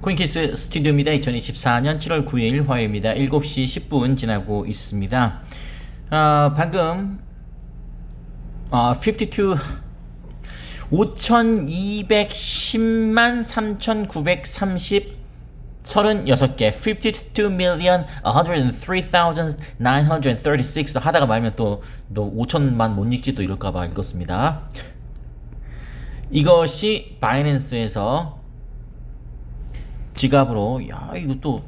코인키스 스튜디오입니다. 2024년 7월 9일 화요일입니다. 7시 10분 지나고 있습니다. 아, 방금 아, 52 5210만 3930 36개 52 million 103,936 하다가 말면 또, 또 5천만 못 읽지 또 이럴까봐 읽었습니다. 이것이 바이낸스에서 지갑으로 야또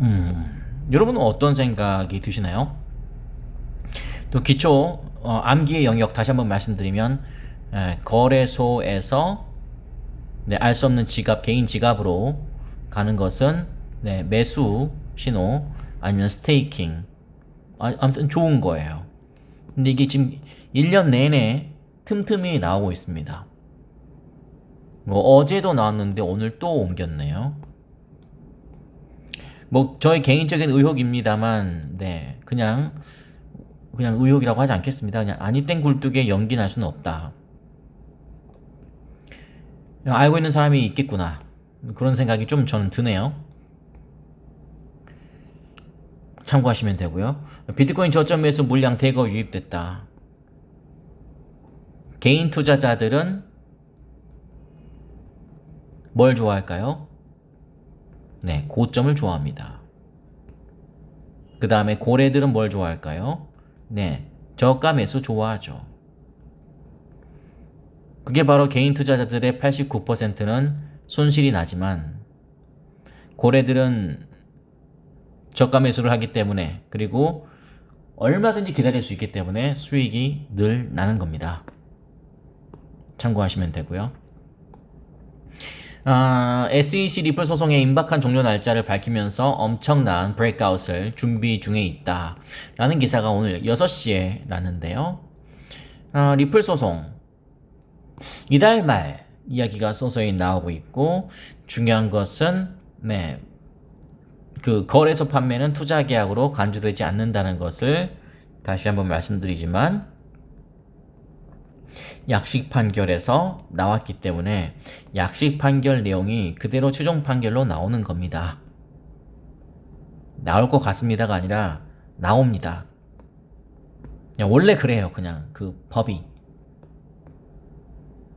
음, 여러분은 어떤 생각이 드시나요? 또 기초 어, 암기의 영역 다시 한번 말씀드리면 에, 거래소에서 네, 알 수 없는 지갑 개인 지갑으로 가는 것은 네, 매수 신호 아니면 스테이킹 아, 아무튼 좋은 거예요. 근데 이게 지금 1년 내내 틈틈이 나오고 있습니다. 뭐 어제도 나왔는데 오늘 또 옮겼네요. 뭐 저의 개인적인 의혹입니다만, 네 그냥 그냥 의혹이라고 하지 않겠습니다. 그냥 아니 땡 굴뚝에 연기 날 수는 없다. 알고 있는 사람이 있겠구나 그런 생각이 좀 저는 드네요. 참고하시면 되고요. 비트코인 저점 매수 물량 대거 유입됐다. 개인 투자자들은 뭘 좋아할까요? 네, 고점을 좋아합니다. 그 다음에 고래들은 뭘 좋아할까요? 네, 저가 매수 좋아하죠. 그게 바로 개인 투자자들의 89%는 손실이 나지만 고래들은 저가 매수를 하기 때문에 그리고 얼마든지 기다릴 수 있기 때문에 수익이 늘 나는 겁니다. 참고하시면 되고요. 아, SEC 리플 소송의 임박한 종료 날짜를 밝히면서 엄청난 브레이크아웃을 준비 중에 있다. 라는 기사가 오늘 6시에 났는데요. 아, 리플 소송. 이달 말 이야기가 서서히 나오고 있고, 중요한 것은, 네, 그 거래소 판매는 투자 계약으로 간주되지 않는다는 것을 다시 한번 말씀드리지만, 약식 판결에서 나왔기 때문에 약식 판결 내용이 그대로 최종 판결로 나오는 겁니다. 나올 것 같습니다가 아니라 나옵니다. 그냥 원래 그래요. 그냥 그 법이.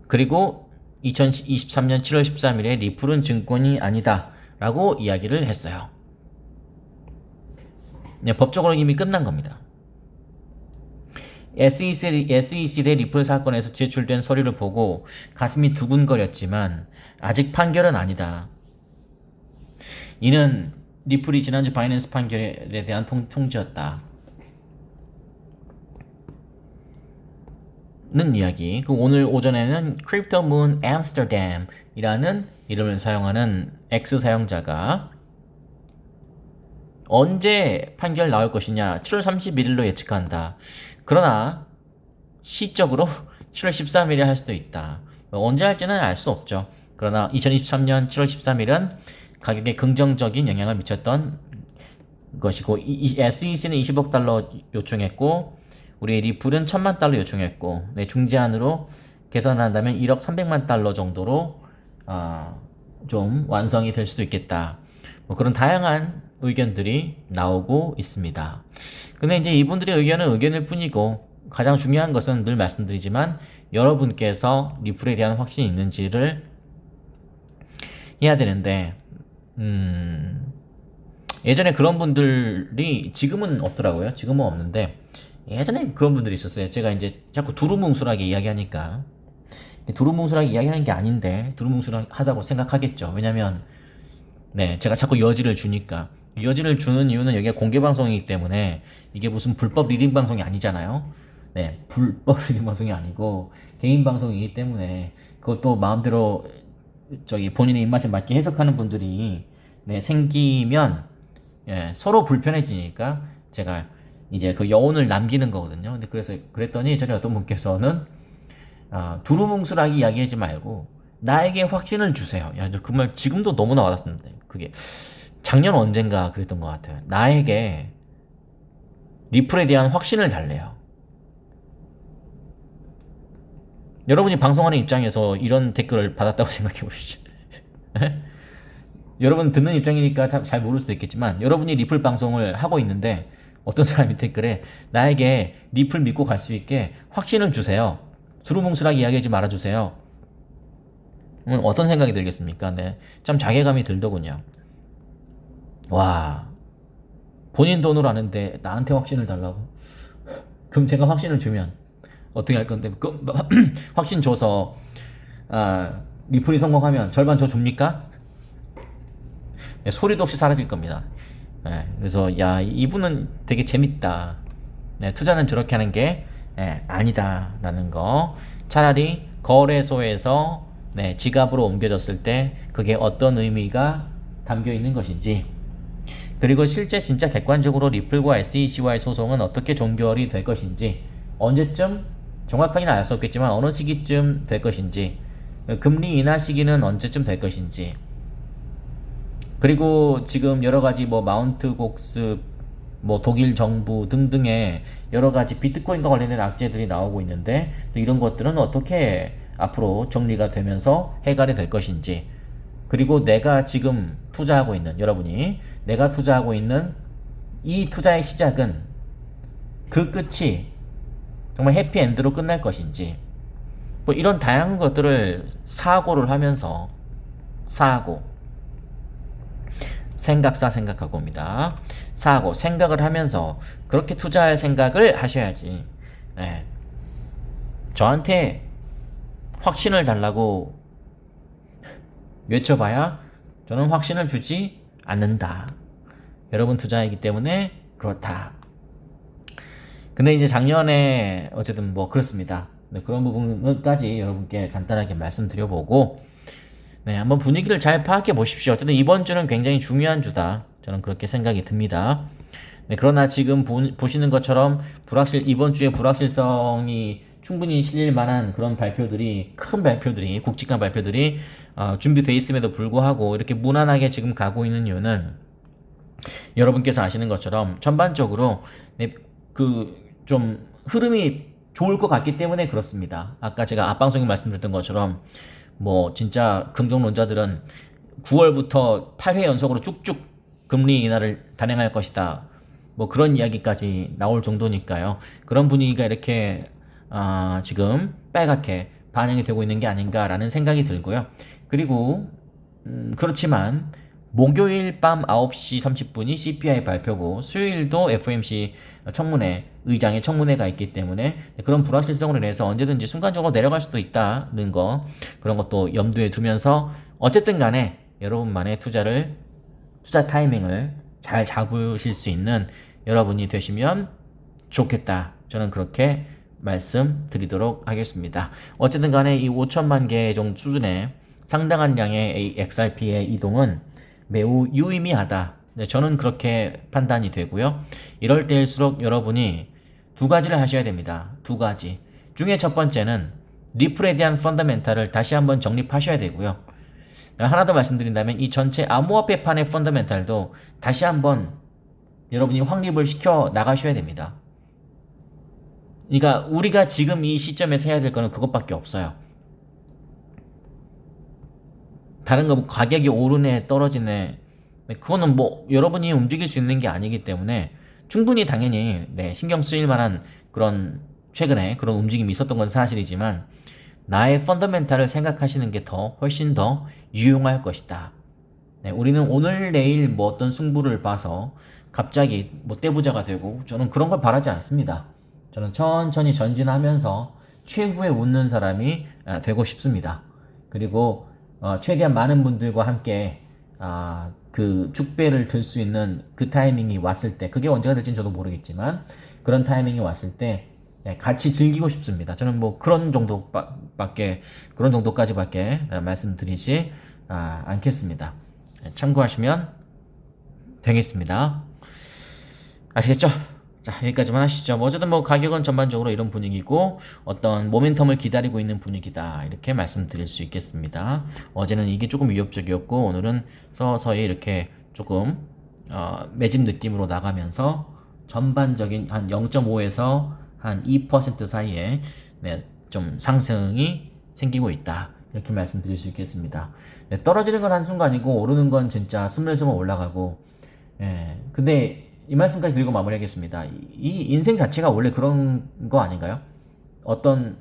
그리고 2023년 7월 13일에 리플은 증권이 아니다 라고 이야기를 했어요. 네, 법적으로 이미 끝난 겁니다. SEC, SEC 대 리플 사건에서 제출된 서류를 보고 가슴이 두근거렸지만 아직 판결은 아니다. 이는 리플이 지난주 바이낸스 판결에 대한 통, 통지였다. 는 이야기. 그 오늘 오전에는 크립토문 암스터담이라는 이름을 사용하는 X 사용자가 언제 판결 나올 것이냐 7월 31일로 예측한다. 그러나 시적으로 7월 13일에 할 수도 있다. 뭐 언제 할지는 알 수 없죠. 그러나 2023년 7월 13일은 가격에 긍정적인 영향을 미쳤던 것이고 이, SEC는 20억 달러 요청했고 우리 리플은 1000만 달러 요청했고 네, 중재안으로 계산한다면 1억 300만 달러 정도로 어, 좀 완성이 될 수도 있겠다. 뭐 그런 다양한 의견들이 나오고 있습니다. 근데 이제 이분들의 의견은 의견일 뿐이고 가장 중요한 것은 늘 말씀드리지만 여러분께서 리플에 대한 확신이 있는지를 해야 되는데 음 예전에 그런 분들이 지금은 없더라고요. 지금은 없는데 예전에 그런 분들이 있었어요. 제가 이제 자꾸 두루뭉술하게 이야기하니까 두루뭉술하게 이야기하는 게 아닌데 두루뭉술하다고 생각하겠죠. 왜냐면 네 제가 자꾸 여지를 주니까 여지를 주는 이유는 여기가 공개 방송이기 때문에 이게 무슨 불법 리딩 방송이 아니잖아요. 네, 불법 리딩 방송이 아니고 개인 방송이기 때문에 그것도 마음대로 저기 본인의 입맛에 맞게 해석하는 분들이 네, 생기면 예, 서로 불편해지니까 제가 이제 그 여운을 남기는 거거든요. 근데 그래서 그랬더니 전에 어떤 분께서는 아, 두루뭉술하게 이야기하지 말고 나에게 확신을 주세요. 야, 그 말 지금도 너무나 와닿았는데 그게 작년 언젠가 그랬던 것 같아요. 나에게 리플에 대한 확신을 달래요. 여러분이 방송하는 입장에서 이런 댓글을 받았다고 생각해 보시죠. 여러분 듣는 입장이니까 잘, 잘 모를 수도 있겠지만 여러분이 리플 방송을 하고 있는데 어떤 사람이 댓글에 나에게 리플 믿고 갈 수 있게 확신을 주세요. 두루뭉술하게 이야기하지 말아주세요. 음, 어떤 생각이 들겠습니까? 네. 참 자괴감이 들더군요. 와. 본인 돈으로 하는데 나한테 확신을 달라고? 그럼 제가 확신을 주면 어떻게 할 건데? 그, 확신 줘서 아, 리플이 성공하면 절반 저 줍니까? 네, 소리도 없이 사라질 겁니다. 네, 그래서 야 이분은 되게 재밌다. 네, 투자는 저렇게 하는 게 네, 아니다라는 거. 차라리 거래소에서 네, 지갑으로 옮겨졌을 때 그게 어떤 의미가 담겨 있는 것인지 그리고 실제 진짜 객관적으로 리플과 SEC와의 소송은 어떻게 종결이 될 것인지 언제쯤? 정확하게는 알 수 없겠지만 어느 시기쯤 될 것인지 금리 인하 시기는 언제쯤 될 것인지. 그리고 지금 여러 가지 뭐 마운트 곡스 뭐 독일 정부 등등의 여러 가지 비트코인과 관련된 악재들이 나오고 있는데 또 이런 것들은 어떻게 앞으로 정리가 되면서 해결이 될 것인지 그리고 내가 지금 투자하고 있는 여러분이 내가 투자하고 있는 이 투자의 시작은 그 끝이 정말 해피엔드로 끝날 것인지 뭐 이런 다양한 것들을 사고를 하면서 사고 생각사 생각하고 옵니다. 사고 생각을 하면서 그렇게 투자할 생각을 하셔야지. 네. 저한테 확신을 달라고 외쳐봐야 저는 확신을 주지 않는다. 여러분 투자이기 때문에 그렇다. 근데 이제 작년에 어쨌든 뭐 그렇습니다. 네, 그런 부분까지 여러분께 간단하게 말씀드려보고 네, 한번 분위기를 잘 파악해 보십시오. 어쨌든 이번 주는 굉장히 중요한 주다. 저는 그렇게 생각이 듭니다. 네, 그러나 지금 보, 보시는 것처럼 불확실 이번 주에 불확실성이 충분히 실릴 만한 그런 발표들이 큰 발표들이 굵직한 발표들이 어, 준비돼 있음에도 불구하고 이렇게 무난하게 지금 가고 있는 이유는 여러분께서 아시는 것처럼 전반적으로 네, 그좀 흐름이 좋을 것 같기 때문에 그렇습니다. 아까 제가 앞방송에 말씀드렸던 것처럼 뭐 진짜 긍정론자들은 9월부터 8회 연속으로 쭉쭉 금리 인하를 단행할 것이다. 뭐 그런 이야기까지 나올 정도니까요. 그런 분위기가 이렇게 아, 지금 빨갛게 반영이 되고 있는 게 아닌가라는 생각이 들고요. 그리고 음, 그렇지만 목요일 밤 9시 30분이 CPI 발표고 수요일도 FOMC 청문회 의장의 청문회가 있기 때문에 그런 불확실성으로 인해서 언제든지 순간적으로 내려갈 수도 있다는 거 그런 것도 염두에 두면서 어쨌든 간에 여러분만의 투자를 투자 타이밍을 잘 잡으실 수 있는 여러분이 되시면 좋겠다. 저는 그렇게 말씀드리도록 하겠습니다. 어쨌든 간에 이 5천만 개 정도 수준의 상당한 양의 XRP의 이동은 매우 유의미하다. 네, 저는 그렇게 판단이 되고요. 이럴 때일수록 여러분이 두 가지를 하셔야 됩니다. 두 가지. 중에 첫 번째는 리플에 대한 펀더멘탈을 다시 한번 정립하셔야 되고요. 하나 더 말씀드린다면 이 전체 암호화폐판의 펀더멘탈도 다시 한번 여러분이 확립을 시켜 나가셔야 됩니다. 그러니까 우리가 지금 이 시점에서 해야 될 거는 그것밖에 없어요. 다른 거뭐 가격이 오르네 떨어지네 네, 그거는 뭐 여러분이 움직일 수 있는 게 아니기 때문에 충분히 당연히 네, 신경 쓰일 만한 그런 최근에 그런 움직임이 있었던 건 사실이지만 나의 펀더멘탈을 생각하시는 게 더 훨씬 더 유용할 것이다. 네, 우리는 오늘 내일 뭐 어떤 승부를 봐서 갑자기 뭐 떼부자가 되고 저는 그런 걸 바라지 않습니다. 저는 천천히 전진하면서 최후에 웃는 사람이 아, 되고 싶습니다. 그리고 어, 최대한 많은 분들과 함께 아, 그 축배를 들 수 있는 그 타이밍이 왔을 때 그게 언제가 될지는 저도 모르겠지만 그런 타이밍이 왔을 때 네, 같이 즐기고 싶습니다. 저는 뭐 그런 정도밖에 그런 정도까지밖에 말씀드리지 아, 않겠습니다. 네, 참고하시면 되겠습니다. 아시겠죠? 자, 여기까지만 하시죠. 뭐 어쨌든 뭐 가격은 전반적으로 이런 분위기고 어떤 모멘텀을 기다리고 있는 분위기다. 이렇게 말씀드릴 수 있겠습니다. 어제는 이게 조금 위협적이었고 오늘은 서서히 이렇게 조금 어, 매집 느낌으로 나가면서 전반적인 한 0.5에서 한 2% 사이에 네, 좀 상승이 생기고 있다. 이렇게 말씀드릴 수 있겠습니다. 네, 떨어지는 건 한순간이고 오르는 건 진짜 스물스물 올라가고 예. 근데 이 말씀까지 드리고 마무리하겠습니다. 이- 이 인생 자체가 원래 그런 거 아닌가요? 어떤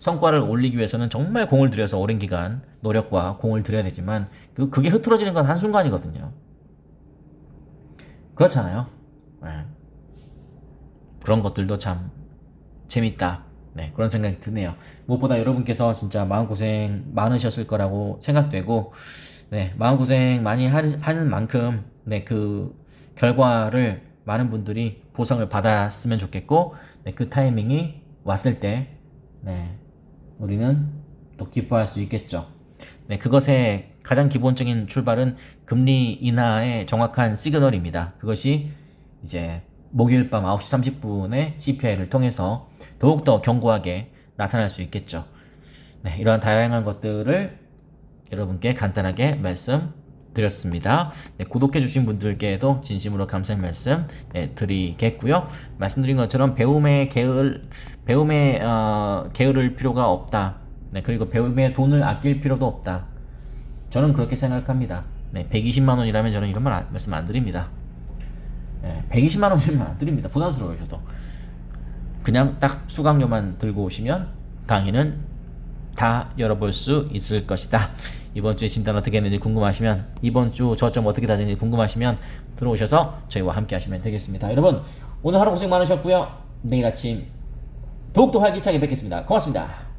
성과를 올리기 위해서는 정말 공을 들여서 오랜 기간 노력과 공을 들여야 되지만 그, 그게 흐트러지는 건 한순간이거든요. 그렇잖아요. 예. 그런 것들도 참 재밌다. 네, 그런 생각이 드네요. 무엇보다 여러분께서 진짜 마음고생 많으셨을 거라고 생각되고, 네, 마음고생 많이 하- 하는 만큼, 네, 그 결과를 많은 분들이 보상을 받았으면 좋겠고, 네, 그 타이밍이 왔을 때, 네, 우리는 또 기뻐할 수 있겠죠. 네, 그것의 가장 기본적인 출발은 금리 인하의 정확한 시그널입니다. 그것이 이제 목요일 밤 9시 30분에 CPI를 통해서 더욱더 견고하게 나타날 수 있겠죠. 네, 이러한 다양한 것들을 여러분께 간단하게 말씀 드렸습니다. 네, 구독해주신 분들께도 진심으로 감사의 말씀 네, 드리겠고요. 말씀드린 것처럼 배움의 게을, 배움의 어, 게으를 필요가 없다. 네, 그리고 배움에 돈을 아낄 필요도 없다. 저는 그렇게 생각합니다. 네, 120만 원이라면 저는 이런 말 안- 말씀 안 드립니다. 네, 120만 원이면 안 드립니다. 부담스러워요, 저도. 그냥 딱 수강료만 들고 오시면 강의는 다 열어볼 수 있을 것이다. 이번 주에 진단 어떻게 했는지 궁금하시면 이번 주 저점 어떻게 다졌는지 궁금하시면 들어오셔서 저희와 함께 하시면 되겠습니다. 여러분 오늘 하루 고생 많으셨고요. 내일 아침 더욱더 활기차게 뵙겠습니다. 고맙습니다.